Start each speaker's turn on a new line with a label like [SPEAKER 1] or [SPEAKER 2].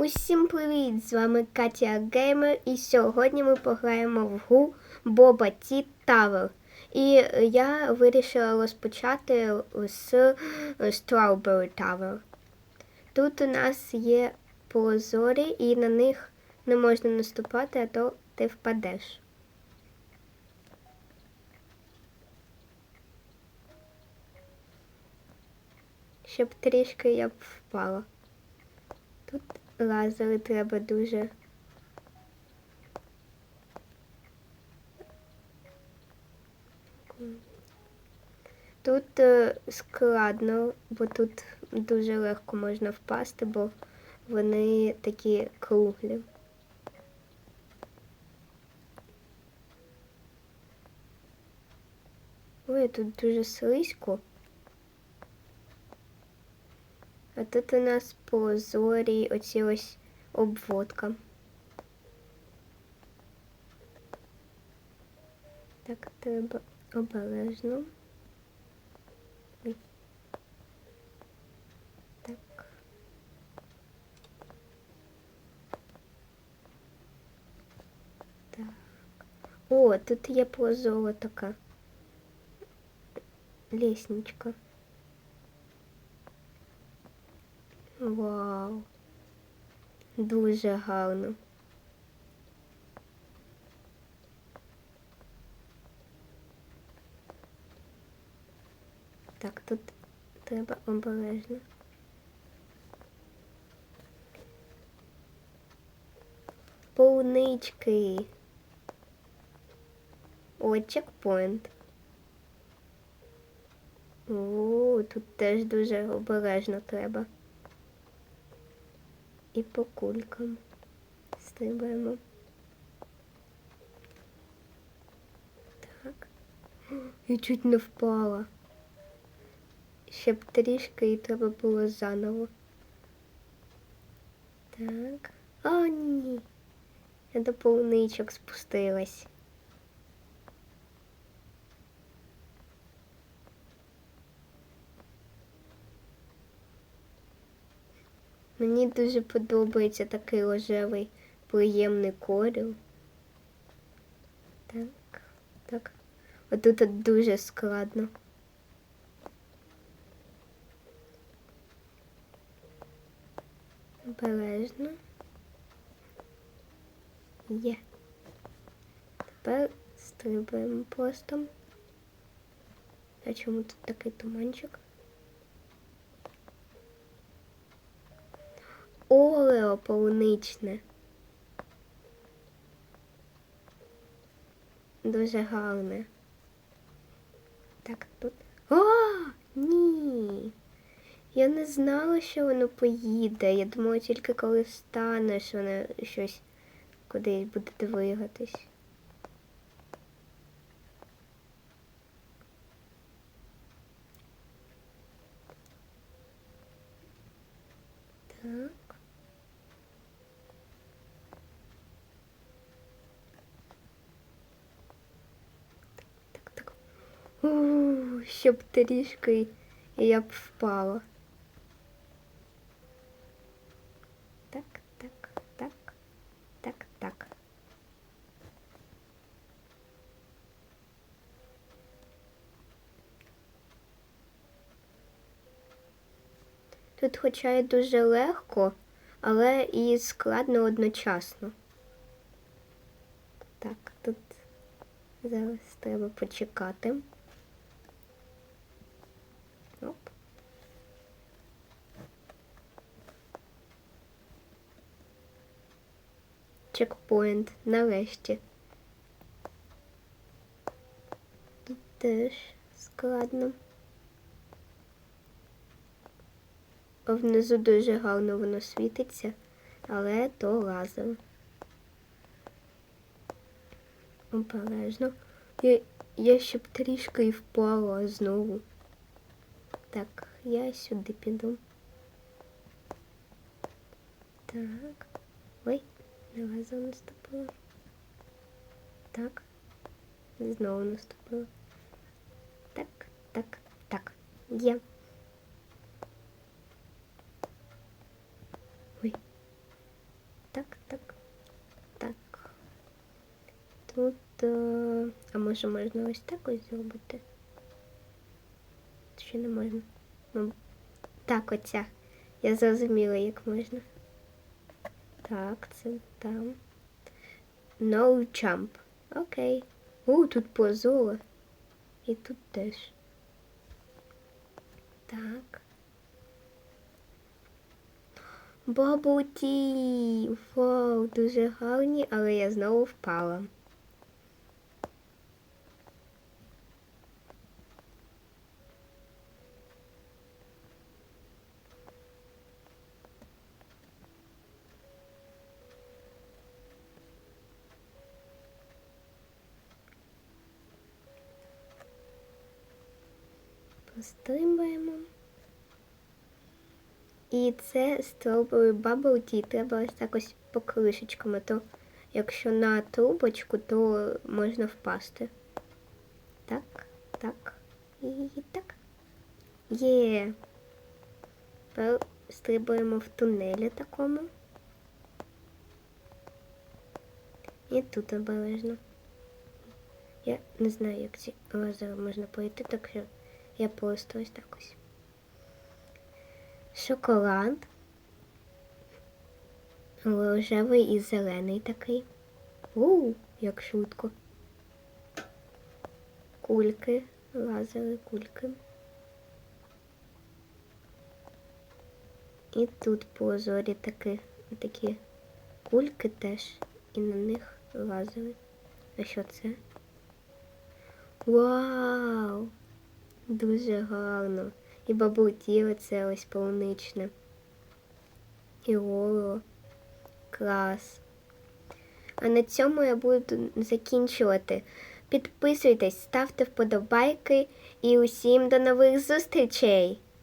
[SPEAKER 1] Усім привіт! З вами Катя Геймер, і сьогодні ми пограємо в гру Боба Ті Tower. І я вирішила розпочати з Strawberry Tower. Тут у нас є прозорі, і на них не можна наступати, а то ти впадеш. Щоб трішки я б впала. Тут лазери треба дуже. Тут е, складно, бо тут дуже легко можна впасти, бо вони такі круглі. Ой, тут дуже слизько. А тут у нас прозорі оці ось обводка. Так, треба обережно. Ой. Так. Так. О, тут є прозора така лестничка. Вау. Дуже гарно. Так, тут треба обережно. Полунички. О, чекпоінт. О, тут теж дуже обережно треба. І по кулькам стрибаємо. Так. І чуть не впала. Ще б трішки і треба було заново. Так. О, ні. Я до полуничок спустилась. Мені дуже подобається такий рожевий приємний колір. Так, так. Отут от дуже складно. Обережно. Є. Тепер стрибаємо просто. А чому тут такий туманчик? Орео полуничне. Дуже гарне. Так, тут. О, ні. Я не знала, що воно поїде. Я думала, тільки коли встанеш, воно щось кудись буде двигатись. Так, так. У, щоб трішки я б впала. Так, так, так, так, так. Тут хоча й дуже легко, але і складно одночасно. Так, тут зараз треба почекати. Чекпоінт нарешті. Тут теж складно. А внизу дуже гарно воно світиться, але то лазер. Обережно. Я, я ще б трішки і впала знову. Так, я сюди піду. Так. Ой, Давай занаступила. Так. Знову наступила. Так, так, так. Є. Ой. Так, так, так. Тут... Е, а може можна ось так ось зробити? Ще не можна. Ну, так оця. Я зрозуміла, як можна. Так, це там. No jump. Окей. У, тут позоло. І тут теж. Так. Бабуті! Вау, дуже гарні, але я знову впала. Пострибаємо. І це Strawberry Bubble Tea. Треба ось так ось по а то якщо на трубочку, то можна впасти. Так, так. І так. Є. Тепер стрибаємо в тунелі такому. І тут обережно. Я не знаю, як ці лазери можна пройти, так що я просто ось так ось. Шоколад. Рожевий і зелений такий. У, як швидко. Кульки, лазери, кульки. І тут прозорі такі, такі кульки теж. І на них лазери. А що це? Вау! Дуже гарно. І бабуті це ось полуничне. І Лоло. Клас. А на цьому я буду закінчувати. Підписуйтесь, ставте вподобайки і усім до нових зустрічей!